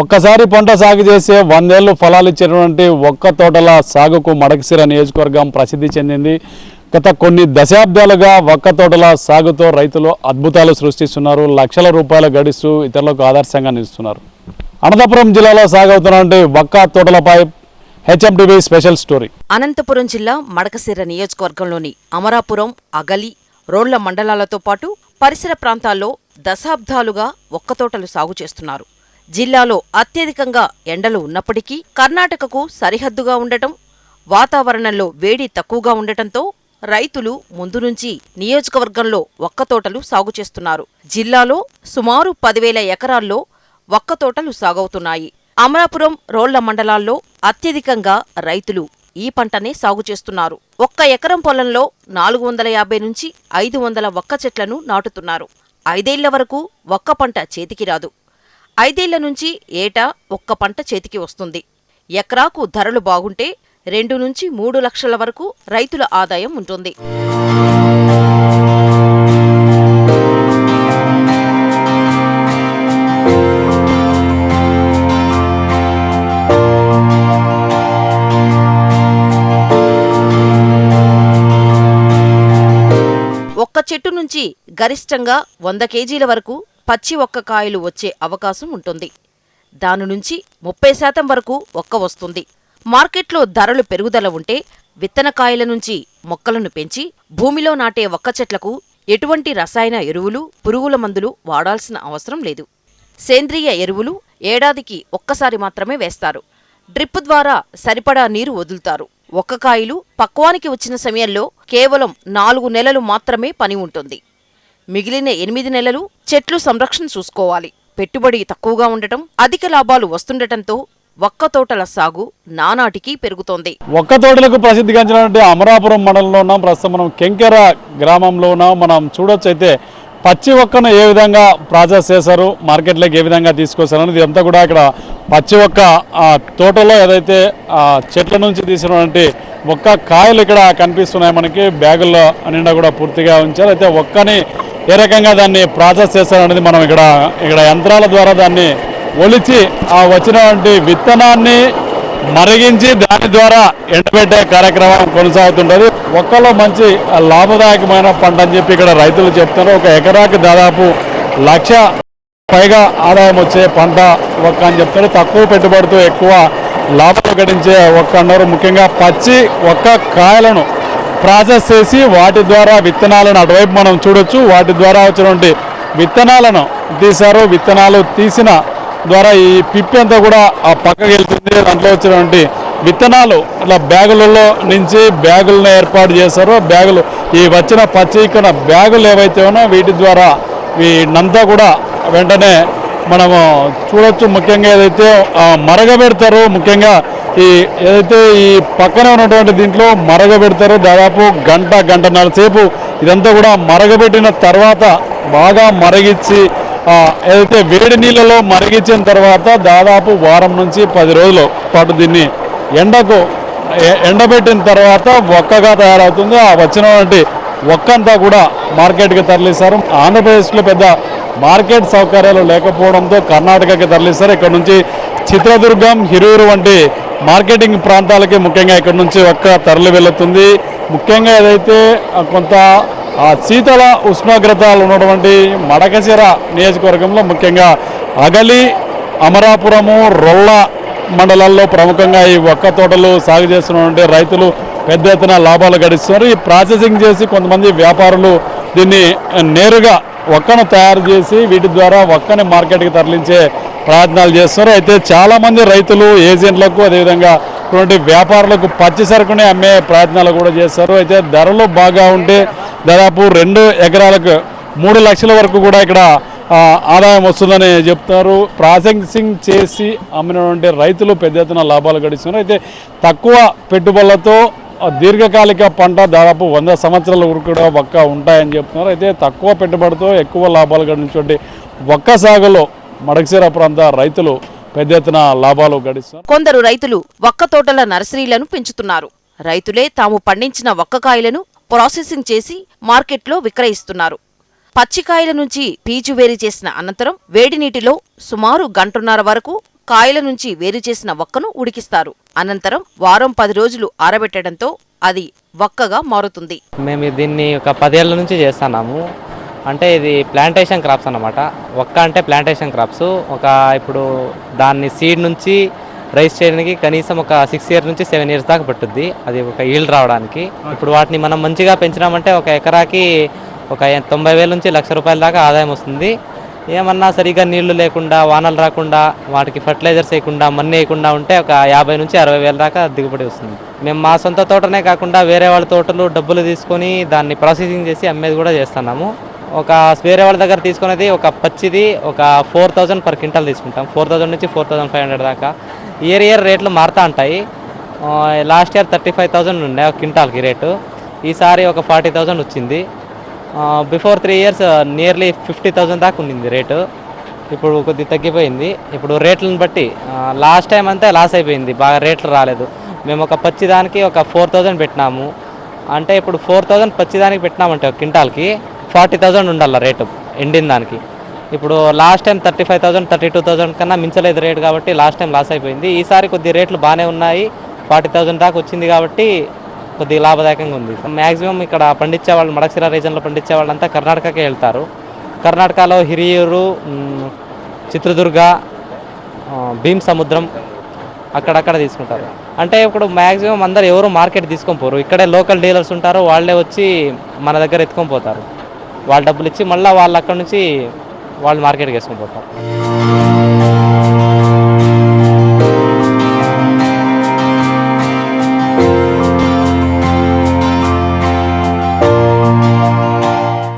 ఒక్కసారి పంట సాగు చేసే వందేళ్ళు ఫలాలు ఇచ్చినటువంటి ఒక్క తోటల సాగుకు మడకసిర నియోజకవర్గం ప్రసిద్ధి చెందింది. గత కొన్ని దశాబ్దాలుగా ఒక్క తోటల సాగుతో రైతులు అద్భుతాలు సృష్టిస్తున్నారు. లక్షల రూపాయలు గడిస్తూ ఇతరులకు ఆదర్శంగా నిలుస్తున్నారు. అనంతపురం జిల్లాలో సాగవుతున్నటువంటి ఒక్క తోటలపై హెచ్ఎండిబి స్పెషల్ స్టోరీ. అనంతపురం జిల్లా మడకసిర నియోజకవర్గంలోని అమరాపురం అగలి రోళ్ళ మండలాలతో పాటు పరిసర ప్రాంతాల్లో దశాబ్దాలుగా ఒక్క తోటలు సాగు చేస్తున్నారు. జిల్లాలో అత్యధికంగా ఎండలు ఉన్నప్పటికీ కర్ణాటకకు సరిహద్దుగా ఉండటం వాతావరణంలో వేడి తక్కువగా ఉండటంతో రైతులు ముందు నుంచి నియోజకవర్గంలో ఒక్కతోటలు సాగు చేస్తున్నారు. జిల్లాలో సుమారు పదివేల ఎకరాల్లో ఒక్కతోటలు సాగవుతున్నాయి. అమలాపురం రోళ్ళ మండలాల్లో అత్యధికంగా రైతులు ఈ పంటనే సాగు చేస్తున్నారు. ఒక్క ఎకరం పొలంలో నాలుగు వందల యాభై నుంచి ఐదు వందల ఒక్క చెట్లను నాటుతున్నారు. ఐదేళ్ళ వరకు ఒక్క పంట చేతికి రాదు. ఐదేళ్ళ నుంచి ఏటా ఒక్క పంట చేతికి వస్తుంది. ఎకరాకు ధరలు బాగుంటే రెండు నుంచి మూడు లక్షల వరకు రైతుల ఆదాయం ఉంటుంది. నుంచి గరిష్టంగా వంద కేజీల వరకు పచ్చి ఒక్క కాయలు వచ్చే అవకాశం ఉంటుంది. దాని నుంచి ముప్పై శాతం వరకు ఒక్క వస్తుంది. మార్కెట్లో ధరలు పెరుగుదల ఉంటే విత్తనకాయల నుంచి మొక్కలను పెంచి భూమిలో నాటే ఒక్క చెట్లకు ఎటువంటి రసాయన ఎరువులు పురుగుల మందులు వాడాల్సిన అవసరం లేదు. సేంద్రియ ఎరువులు ఏడాదికి ఒక్కసారి మాత్రమే వేస్తారు. డ్రిప్ ద్వారా సరిపడా నీరు వదులుతారు. ఒక్క కాయలు పక్వానికి వచ్చిన సమయంలో కేవలం నాలుగు నెలలు మాత్రమే పని ఉంటుంది. మిగిలిన ఎనిమిది నెలలు చెట్లు సంరక్షణ చూసుకోవాలి. పెట్టుబడి తక్కువగా ఉండటం అధిక లాభాలు వస్తుండటంతో ఒక్క తోటల సాగు నానాటికి పెరుగుతోంది. ఒక్క తోటలకు ప్రసిద్ధిగాంచినటువంటి అమరాపురం మండలంలో ఉన్నాం. ప్రస్తుతం మనం కెంకెర గ్రామంలో ఉన్నాం. మనం చూడొచ్చు అయితే పచ్చి ఒక్కను ఏ విధంగా ప్రాసెస్ చేశారు? మార్కెట్లోకి ఏ విధంగా తీసుకొస్తారు అనేది ఇదంతా కూడా ఇక్కడ పచ్చి ఒక్క ఆ, తోటలో ఏదైతే ఆ, చెట్ల నుంచి తీసినటువంటి ఒక్క కాయలు ఇక్కడ కనిపిస్తున్నాయి మనకి బ్యాగుల్లో నిండా కూడా పూర్తిగా ఉంచారు. అయితే ఒక్కని ఏ రకంగా దాన్ని ప్రాసెస్ చేస్తారనేది మనం ఇక్కడ ఇక్కడ యంత్రాల ద్వారా దాన్ని ఒలిచి ఆ వచ్చినటువంటి విత్తనాన్ని మరిగించి దాని ద్వారా ఎండబెట్టే కార్యక్రమం కొనసాగుతుంటుంది. ఒక్కలో మంచి లాభదాయకమైన పంట అని చెప్పి ఇక్కడ రైతులు చెప్తున్నారు. ఒక ఎకరాకి దాదాపు లక్ష పైగా ఆదాయం వచ్చే పంట ఒక్క అని చెప్తారు తక్కువ పెట్టుబడితో ఎక్కువ లాభాలు గడించే ఒక్క అన్నారు. ముఖ్యంగా పచ్చి ఒక్క కాయలను ప్రాసెస్ చేసి వాటి ద్వారా విత్తనాలను అటువైపు మనం చూడొచ్చు. వాటి ద్వారా వచ్చినటువంటి విత్తనాలను తీశారు. విత్తనాలు తీసిన ద్వారా ఈ పిప్పి అంతా కూడా ఆ పక్కకి వెళ్తుంది. దాంట్లో వచ్చినటువంటి విత్తనాలు ఇట్లా బ్యాగులలో నుంచి బ్యాగులను ఏర్పాటు చేశారో. బ్యాగులు ఈ వచ్చిన పచ్చికన బ్యాగులు ఏవైతే ఉన్నాయో వీటి ద్వారా వీటినంతా కూడా వెంటనే మనము చూడొచ్చు. ముఖ్యంగా ఏదైతే మరగబెడతారో ముఖ్యంగా ఈ ఏదైతే ఈ పక్కనే ఉన్నటువంటి దీంట్లో మరగబెడతారో దాదాపు గంట గంటన్నర సేపు ఇదంతా కూడా మరగబెట్టిన తర్వాత బాగా మరగిచ్చి ఏదైతే వేడి నీళ్ళలో మరిగించిన తర్వాత దాదాపు వారం నుంచి పది రోజుల పాటు దీన్ని ఎండకు ఎండబెట్టిన తర్వాత ఒక్కగా తయారవుతుంది. ఆ వచ్చినటువంటి ఒక్కంతా కూడా మార్కెట్కి తరలిస్తారు. ఆంధ్రప్రదేశ్లో పెద్ద మార్కెట్ సౌకర్యాలు లేకపోవడంతో కర్ణాటకకి తరలిస్తారు. ఇక్కడ నుంచి చిత్రదుర్గం హిరూరు వంటి మార్కెటింగ్ ప్రాంతాలకి ముఖ్యంగా ఇక్కడ నుంచి ఒక్క తరలి వెళుతుంది. ముఖ్యంగా ఏదైతే కొంత ఆ శీతల ఉష్ణోగ్రతలు ఉన్నటువంటి మడకశిర నియోజకవర్గంలో ముఖ్యంగా అగలి అమరాపురము రొల్ల మండలాల్లో ప్రముఖంగా ఈ ఒక్క తోటలు సాగు చేస్తున్నటువంటి రైతులు పెద్ద ఎత్తున లాభాలు గడిస్తున్నారు. ఈ ప్రాసెసింగ్ చేసి కొంతమంది వ్యాపారులు దీన్ని నేరుగా ఒక్కను తయారు చేసి వీటి ద్వారా ఒక్కని మార్కెట్కి తరలించే ప్రయత్నాలు చేస్తున్నారు. అయితే చాలామంది రైతులు ఏజెంట్లకు అదేవిధంగా ఇటువంటి వ్యాపారులకు పచ్చి సరుకునే అమ్మే ప్రయత్నాలు కూడా చేస్తారు. అయితే ధరలు బాగా ఉంటే దాదాపు రెండు ఎకరాలకు మూడు లక్షల వరకు కూడా ఇక్కడ ఆదాయం వస్తుందని చెప్తారు. ప్రాసెసింగ్ చేసి అమ్మినటువంటి రైతులు పెద్ద ఎత్తున లాభాలు గడిస్తున్నారు. అయితే తక్కువ పెట్టుబడులతో దీర్ఘకాలిక పంట దాదాపు వంద సంవత్సరాల వరకు కూడా ఒక్క ఉంటాయని చెప్తున్నారు. అయితే తక్కువ పెట్టుబడితో ఎక్కువ లాభాలు గడించేటువంటి ఒక్క సాగులో మడకసీర ప్రాంత రైతులు పెద్ద ఎత్తున లాభాలు గడిస్తున్నారు. కొందరు రైతులు ఒక్క తోటల నర్సరీలను పెంచుతున్నారు. రైతులే తాము పండించిన ఒక్కకాయలను ప్రాసెసింగ్ చేసి మార్కెట్లో విక్రయిస్తున్నారు. పచ్చికాయల నుంచి పీచు వేరు చేసిన అనంతరం వేడి నీటిలో సుమారు గంటన్నర వరకు కాయల నుంచి వేరు చేసిన వక్కను ఉడికిస్తారు. అనంతరం వారం పది రోజులు ఆరబెట్టడంతో అది వక్కగా మారుతుంది. మేము దీన్ని ఒక పదేళ్ళ నుంచి చేస్తున్నాము. అంటే ఇది ప్లాంటేషన్ క్రాప్స్ అన్నమాట. ఒక్క అంటే ప్లాంటేషన్ క్రాప్స్. ఒక ఇప్పుడు దాన్ని సీడ్ నుంచి రైస్ చేయడానికి కనీసం ఒక సిక్స్ ఇయర్స్ నుంచి సెవెన్ ఇయర్స్ దాకా పట్టుద్ది. అది ఒక ఈల్డ్ రావడానికి. ఇప్పుడు వాటిని మనం మంచిగా పెంచినామంటే ఒక ఎకరాకి ఒక తొంభై వేల నుంచి లక్ష రూపాయల దాకా ఆదాయం వస్తుంది. ఏమన్నా సరిగా నీళ్ళు లేకుండా వానలు రాకుండా వాటికి ఫర్టిలైజర్స్ వేయకుండా మన్ను వేయకుండా ఉంటే ఒక యాభై నుంచి అరవై వేల దాకా దిగుబడి వస్తుంది. మేము మా సొంత తోటనే కాకుండా వేరే వాళ్ళ తోటలు డబ్బులు తీసుకొని దాన్ని ప్రాసెసింగ్ చేసి అమ్మేది కూడా చేస్తున్నాము. ఒక వేరే వాళ్ళ దగ్గర తీసుకునేది ఒక పచ్చిది ఒక ఫోర్ థౌజండ్ పర్ క్వింటల్ తీసుకుంటాం. ఫోర్ థౌజండ్ నుంచి ఫోర్ థౌజండ్ ఫైవ్ హండ్రెడ్ దాకా. ఇయర్ ఇయర్ రేట్లు మారుతూ ఉంటాయి. Last year thirty five thousand ఉండే ఒక క్వింటాల్కి రేటు. ఈసారి ఒక ఫార్టీ థౌజండ్ వచ్చింది. Before three years nearly fifty thousand దాకా ఉండింది రేటు. ఇప్పుడు కొద్దిగా తగ్గిపోయింది. ఇప్పుడు రేట్లను బట్టి లాస్ట్ టైం అంతా లాస్ అయిపోయింది. బాగా రేట్లు రాలేదు. మేము ఒక పచ్చి దానికి ఒక ఫోర్ థౌజండ్ పెట్టినాము. అంటే ఇప్పుడు ఫోర్ థౌజండ్ పచ్చి దానికి పెట్టినామంటే ఒక క్వింటాల్కి ఫార్టీ థౌజండ్ ఉండాలి రేటు ఎండిన దానికి. ఇప్పుడు last time thirty five thousand thirty two thousand కన్నా మించలేదు రేట్ కాబట్టి లాస్ట్ టైం లాస్ అయిపోయింది. ఈసారి కొద్ది రేట్లు బాగానే ఉన్నాయి. ఫార్టీ థౌసండ్ దాకా వచ్చింది కాబట్టి కొద్దిగా లాభదాయకంగా ఉంది. మ్యాక్సిమం ఇక్కడ పండించే వాళ్ళు మడక్సిరా రీజన్లో పండించే వాళ్ళంతా కర్ణాటకకే వెళ్తారు. కర్ణాటకలో హిరియూరు చిత్రదుర్గ భీమ్ సముద్రం అక్కడక్కడ తీసుకుంటారు. అంటే ఇప్పుడు మ్యాక్సిమం అందరు ఎవరు మార్కెట్ తీసుకొని పోరు. ఇక్కడే లోకల్ డీలర్స్ ఉంటారు వాళ్ళే వచ్చి మన దగ్గర ఎత్తుకొని పోతారు. వాళ్ళ డబ్బులు ఇచ్చి మళ్ళీ వాళ్ళు అక్కడ నుంచి వాళ్ళు మార్కెట్కి వేసుకుని పోతారు